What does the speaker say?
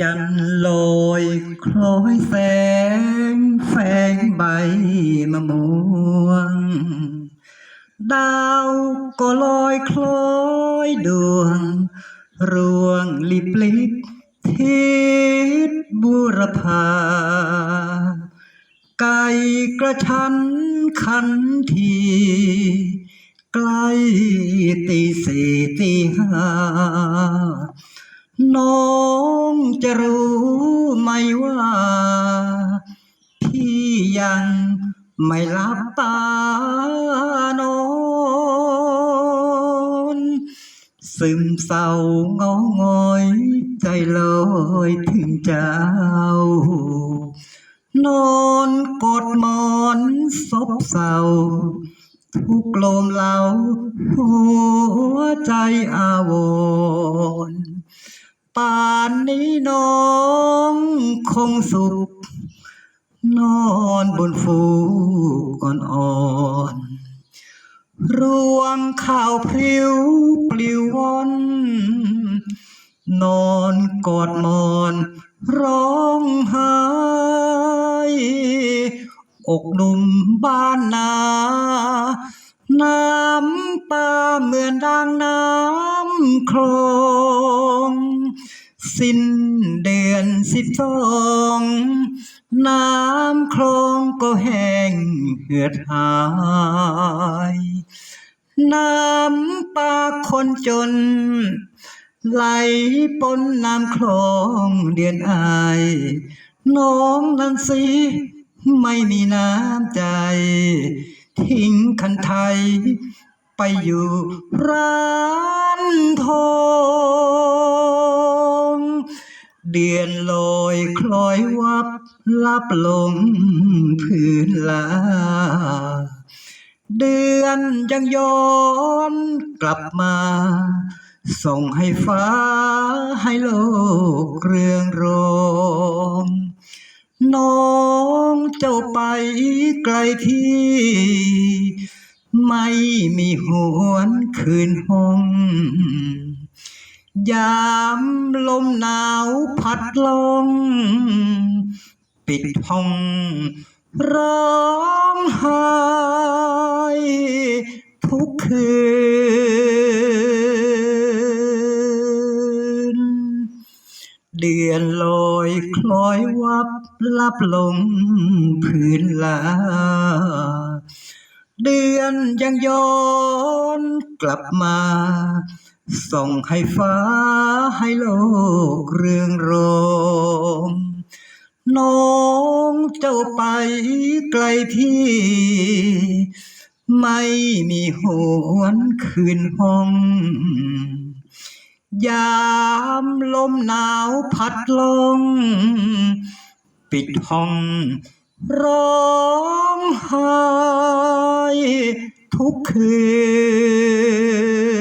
จันลอยคล้อยแสงแฝงใบมะม่วง ดาวก็ลอยคล้อยดวง รวงลิบลิบทิศบุรพา ไก่กระชันขันที ใกล้ตีสี่ตีห้าน้องจะรู้ไหมว่า พี่ยังไม่หลับตานอน ซึมเศร้าเงาหงอยใจลอยถึงเจ้านอนกอดหมอนซบเศร้า ทุกลมเหลาหัวใจอาวรณ์ป่านนี้น้องคงสุข นอนบนฟูกอ่อนๆรวงข้าวพริ้วปลิวว่อนนอนกอดหมอนร้องไห้อกหนุ่มบ้านนา คลองสิ้นเดือนสิบสองน้ำคลองก็แห้งเหือดหาย น้ำตาคนจน ไหลปนน้ำคลองเดือนอาย น้องนั้นสิไม่มีน้ำใจ ทิ้งคันไทยไปอยู่ร้า เดือนลอยคล้อยวับลับลงพื้นลา เดือนยังย้อนกลับมา ส่งให้ฟ้าให้โลกเรืองรองน้องเจ้าไปไกลที่ ไม่มีหวนคืนห้อง ยามลมหนาวพัดลง ปิดห้องร้องไห้ทุกคืน เดือนลอยคล้อยวับลับลงพื้นลา เดือนยังย้อนกลับมา ส่งให้ฟ้าให้โลกเรืองรองน้องเจ้าไปไกลที่ ไม่มีหวนคืนห้อง ยามลมหนาวพัดลง ปิดห้องร้องไห้ทุกคืน